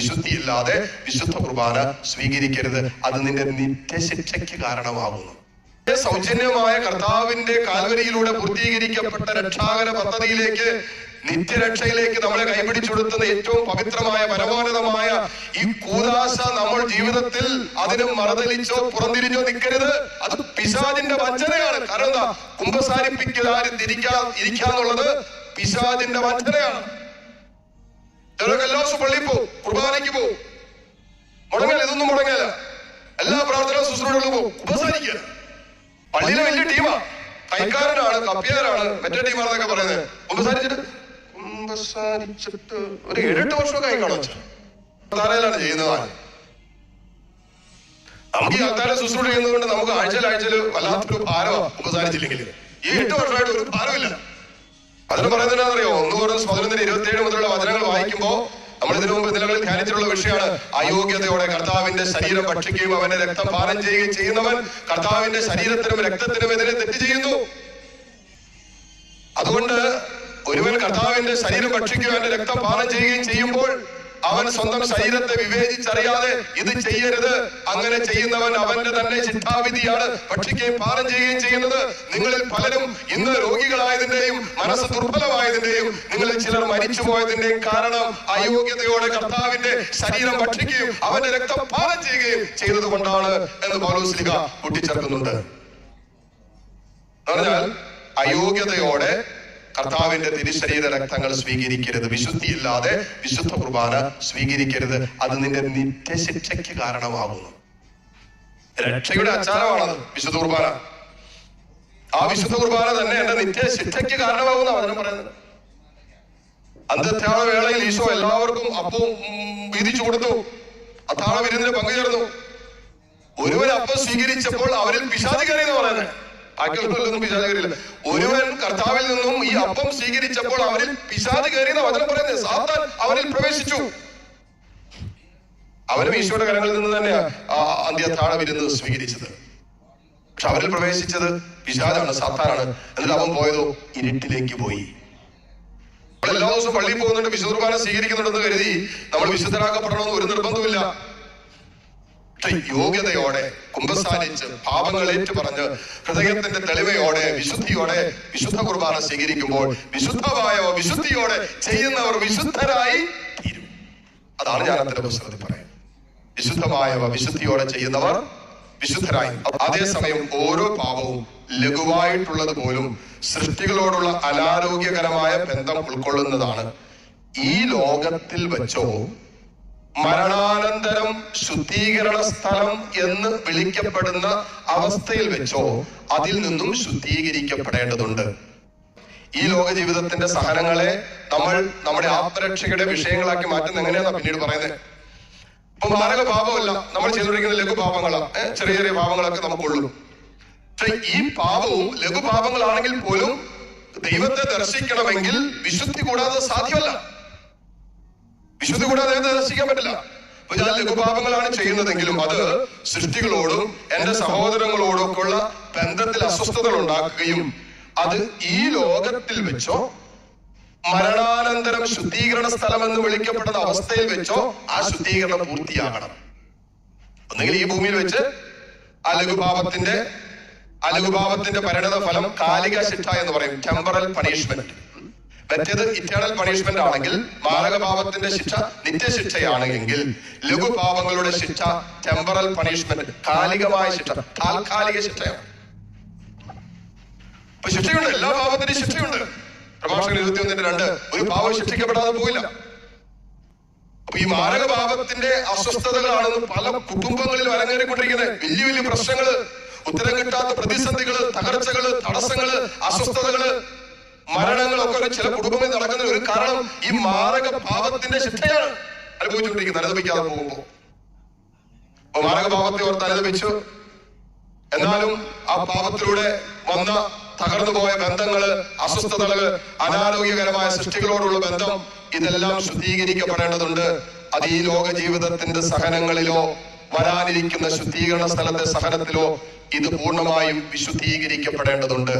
വിശുദ്ധിയില്ലാതെ വിശുദ്ധ കുർബാന സ്വീകരിക്കരുത്. അത് നിന്റെ നിത്യശിക്ഷയ്ക്ക് കാരണമാകുന്നു. സൗജന്യമായ കർത്താവിന്റെ കാൽവരിയിലൂടെ പൂർത്തീകരിക്കപ്പെട്ട രക്ഷാകര പദ്ധതിയിലേക്ക് നിത്യരക്ഷയിലേക്ക് നമ്മളെ കൈപിടിച്ചെടുത്തുന്ന ഏറ്റവും പവിത്രമായ പരമോന്നതമായ ഈ കൂതാശ നമ്മൾ ജീവിതത്തിൽ അതിന് മറതലിച്ചോ പുറന്തിരിഞ്ഞോ നിൽക്കരുത്. അത് പിശാചിന്റെ വഞ്ചനയാണ്. കാരണം എന്താ? കുംഭസാരിപ്പിക്കാരും തിരിക്കാ ഇരിക്കാന്നുള്ളത് പിശാചിന്റെ വഞ്ചനയാണ്. ചിലരൊക്കെ എല്ലാ ദിവസവും പള്ളിയിൽ പോകും കുർബാനയ്ക്ക് പോകും മുടങ്ങല ഇതൊന്നും മുടങ്ങല എല്ലാ പ്രാർത്ഥനാ ശുശ്രൂഷകളും പോകും ഉപസാരിക്കുക. പള്ളിയിലെ വലിയ ടീമാ. കൈക്കാരനാണ് കപ്പിയാരാണ്. മറ്റേ ടീമാണെന്നൊക്കെ പറയുന്നത്. ഉപസാരിച്ചിട്ട് ഉപസാരിച്ചിട്ട് ഒരു ഏഴെട്ട് വർഷമൊക്കെ ആയി കാണും. അത്താരയിലാണ് ചെയ്യുന്നത് നമുക്ക് ഈ ആൾക്കാരെ ശുശ്രൂഷ ചെയ്യുന്നതുകൊണ്ട് നമുക്ക് ആഴ്ചയിൽ ആഴ്ചയിൽ വല്ലാത്തൊരു ഭാരമാണ് ഉപസാരിച്ചില്ലെങ്കിൽ ഈ എട്ട് വർഷമായിട്ട് ഒരു ഭാരമില്ല. അതിന് പറയുന്നത് അറിയോ ഒന്ന് കുറഞ്ഞ പതിനൊന്നിന് ഇരുപത്തി ഏഴ് മുതലുള്ള വചനങ്ങൾ വായിക്കുമ്പോ നമ്മൾ ഇതിനു മുമ്പ് നിലകളിൽ ധ്യാനിച്ചിട്ടുള്ള വിഷയമാണ്. അയോഗ്യതയോടെ കർത്താവിന്റെ ശരീരം ഭക്ഷിക്കുകയും അവന്റെ രക്തം പാനം ചെയ്യുകയും ചെയ്യുന്നവൻ കർത്താവിന്റെ ശരീരത്തിനും രക്തത്തിനും എതിരെ തെറ്റ് ചെയ്യുന്നു. അതുകൊണ്ട് ഒരുവൻ കർത്താവിന്റെ ശരീരം ഭക്ഷിക്കുകയും അവന്റെ രക്തം പാനം ചെയ്യുകയും ചെയ്യുമ്പോൾ അവൻ സ്വന്തം ശരീരത്തെ വിവേചിച്ചറിയാതെ ഇത് ചെയ്യരുത്. അങ്ങനെ ചെയ്യുന്നവൻ അവന്റെ തന്നെ ചിന്താവിധിയാണ്. ഭക്ഷിക്കുകയും പാനം ചെയ്യുകയും ചെയ്യുന്നത് നിങ്ങളിൽ പലരും ഇന്ന് രോഗികളായതിന്റെയും മനസ്സ് ദുർബലമായതിന്റെയും നിങ്ങളിൽ ചിലർ മരിച്ചു പോയതിന്റെയും കാരണം അയോഗ്യതയോടെ കർത്താവിന്റെ ശരീരം ഭക്ഷിക്കുകയും അവന്റെ രക്തം പാനം ചെയ്യുകയും ചെയ്തതുകൊണ്ടാണ് എന്ന് പൗലോസ്ലിക കൂട്ടിച്ചേർക്കുന്നുണ്ട്. പറഞ്ഞാൽ അയോഗ്യതയോടെ കർത്താവിന്റെ തിരുശരീര രക്തങ്ങൾ സ്വീകരിക്കരുത്. വിശുദ്ധിയില്ലാതെ വിശുദ്ധ കുർബാന സ്വീകരിക്കരുത്. അത് നിന്റെ നിത്യശിക്ഷയ്ക്ക് കാരണമാകുന്നു. രക്ഷയുടെ അച്ചാരമാണത് വിശുദ്ധ കുർബാന. ആ വിശുദ്ധ കുർബാന തന്നെ എന്റെ നിത്യശിക്ഷയ്ക്ക് കാരണമാകുന്ന വചനം പറയുന്നത്. അന്ത്യത്യാള വേളയിൽ ഈശോ എല്ലാവർക്കും അപ്പവും വീതിച്ചു കൊടുത്തു അത്താള വിരുന്നിന് പങ്കുചേർന്നു ഒരുവൻ അപ്പം സ്വീകരിച്ചപ്പോൾ അവരിൽ പിശാചി കയറി എന്ന് പറയുന്നത്. ബാക്കിയുള്ളവരിലൊന്നും പിശാചി കയറിയില്ല നിന്നും ഈ അപ്പം സ്വീകരിച്ചപ്പോൾ അവരിൽ പിശാദ് കയറി എന്ന വചനം പറയുന്നത് സാത്താൻ അവരിൽ പ്രവേശിച്ചു. അവരും ഈശോയുടെ കരങ്ങളിൽ നിന്ന് തന്നെ അന്ത്യത്താഴ വിരുന്ന് സ്വീകരിച്ചത്. പക്ഷെ അവരിൽ പ്രവേശിച്ചത് പിശാചാണ് സാത്താനാണ്. എന്നിട്ട് അവൻ പോയതോ ഇരുട്ടിലേക്ക് പോയി. എല്ലാ ദിവസവും പള്ളിയിൽ പോകുന്നുണ്ട് വിശുദ്ധ കുർബാന സ്വീകരിക്കുന്നുണ്ടെന്ന് കരുതി. നമ്മൾ വിശുദ്ധരാക്കപ്പെടണമെന്ന് ഒരു നിർബന്ധമില്ല യോഗ്യതയോടെ കുമ്പസാരിച്ച് പാപങ്ങൾ ഏറ്റുപറഞ്ഞ് ഹൃദയത്തിന്റെ തെളിവയോടെ വിശുദ്ധിയോടെ വിശുദ്ധ കുർബാന സ്വീകരിക്കുമ്പോൾ വിശുദ്ധമായവ വിശുദ്ധിയോടെ ചെയ്യുന്നവർ വിശുദ്ധരായി തീരും. അതാണ് ഞാൻ അത്തരം പുസ്തകത്തിൽ പറയുന്നത്. വിശുദ്ധമായവ വിശുദ്ധിയോടെ ചെയ്യുന്നവർ വിശുദ്ധരായി. അതേസമയം ഓരോ പാപവും ലഘുവായിട്ടുള്ളത് പോലും സൃഷ്ടികളോടുള്ള അനാരോഗ്യകരമായ ബന്ധം ഉൾക്കൊള്ളുന്നതാണ്. ഈ ലോകത്തിൽ വെച്ചോ മരണാനന്തരം ശുദ്ധീകരണ സ്ഥലം എന്ന് വിളിക്കപ്പെടുന്ന അവസ്ഥയിൽ വെച്ചോ അതിൽ നിന്നും ശുദ്ധീകരിക്കപ്പെടേണ്ടതുണ്ട്. ഈ ലോക ജീവിതത്തിന്റെ സഹനങ്ങളെ നമ്മൾ നമ്മുടെ ആത്മരക്ഷയുടെ വിഷയങ്ങളാക്കി മാറ്റുന്ന എങ്ങനെയാണെന്നാ പിന്നീട് പറയുന്നത്? ഇപ്പൊ മാരക പാപമല്ല നമ്മൾ ചെയ്തുകൊണ്ടിരിക്കുന്ന ലഘുപാപങ്ങളാണ് ചെറിയ ചെറിയ പാപങ്ങളൊക്കെ നമുക്കുള്ളൂ. പക്ഷെ ഈ പാപവും ലഘുപാപങ്ങളാണെങ്കിൽ പോലും ദൈവത്തെ ദർശിക്കണമെങ്കിൽ വിശുദ്ധി കൂടാതെ സാധ്യമല്ല. വിശുദ്ധി കൂടാതെ ദർശിക്കാൻ പറ്റില്ല. അപ്പൊ ഞാൻ ലഘുപാപങ്ങളാണ് ചെയ്യുന്നതെങ്കിലും അത് സൃഷ്ടികളോടും എന്റെ സഹോദരങ്ങളോടും ഒക്കെ ഉള്ള ബന്ധത്തിൽ അസ്വസ്ഥതകൾ ഉണ്ടാക്കുകയും അത് ഈ ലോകത്തിൽ വെച്ചോ മരണാനന്തരം ശുദ്ധീകരണ സ്ഥലം എന്ന് വിളിക്കപ്പെടുന്ന അവസ്ഥയിൽ വെച്ചോ ആ ശുദ്ധീകരണം പൂർത്തിയാകണം. ഒന്നുകിൽ ഈ ഭൂമിയിൽ വെച്ച് ആ അലഘുപാപത്തിന്റെ പരിണത ഫലം കാലിക ശിക്ഷ എന്ന് പറയും. ടെമ്പറൽ പണിഷ്മെന്റ് മറ്റേത് ഇറ്റേണൽ പണിഷ്മെന്റ് ആണെങ്കിൽ മാരകപാപത്തിന്റെ ശിക്ഷ നിത്യശിക്ഷയാണെങ്കിൽ ലഘുപാപങ്ങളുടെ ശിക്ഷ ടെമ്പറൽ പണിഷ്മെന്റ് കാലികമായ ശിക്ഷ താൽക്കാലിക ശിക്ഷയാണ്. അപ്പൊ ശിക്ഷയുണ്ട് എല്ലാ പാപത്തിനും ശിക്ഷയുണ്ട്. പ്രഭാഷകൻ ഇരുപത്തി ഒന്നിന്റെ രണ്ട് ഒരു പാപം ശിക്ഷിക്കപ്പെടാതെ പോയില്ല അപ്പൊ ഈ മാരകഭാവത്തിന്റെ അസ്വസ്ഥതകളാണ് അസ്വസ്ഥതകളാണെന്ന് പല കുടുംബങ്ങളിൽ അരങ്ങേറിക്കൊണ്ടിരിക്കുന്നത്. വലിയ വലിയ പ്രശ്നങ്ങൾ ഉത്തരം കിട്ടാത്ത പ്രതിസന്ധികൾ തകർച്ചകൾ തടസ്സങ്ങൾ അസ്വസ്ഥതകൾ മരണങ്ങളൊക്കെ ഒരു ചില കുടുംബങ്ങളിൽ നടക്കുന്ന ഒരു കാരണം ഈ മാരക പാപത്തിന്റെ ശിക്ഷയാണ് അനുഭവിച്ചുകൊണ്ടിരിക്കുന്നത് അനുഭവിക്കാതെ പോകുമ്പോ അപ്പൊ മാരക പാപത്തെ ഓർത്ത് അനുഭവിച്ചു എന്നാലും ആ പാപത്തിലൂടെ വന്ന തകർന്നുപോയ ബന്ധങ്ങൾ അസ്വസ്ഥതകൾ അനാരോഗ്യകരമായ സൃഷ്ടികളോടുള്ള ബന്ധം ഇതെല്ലാം ശുദ്ധീകരിക്കപ്പെടേണ്ടതുണ്ട്. അത് ഈ ലോക ജീവിതത്തിന്റെ സഹനങ്ങളിലോ വരാനിരിക്കുന്ന ശുദ്ധീകരണ സ്ഥലത്തെ സഹനത്തിലോ ഇത് പൂർണമായും വിശുദ്ധീകരിക്കപ്പെടേണ്ടതുണ്ട്.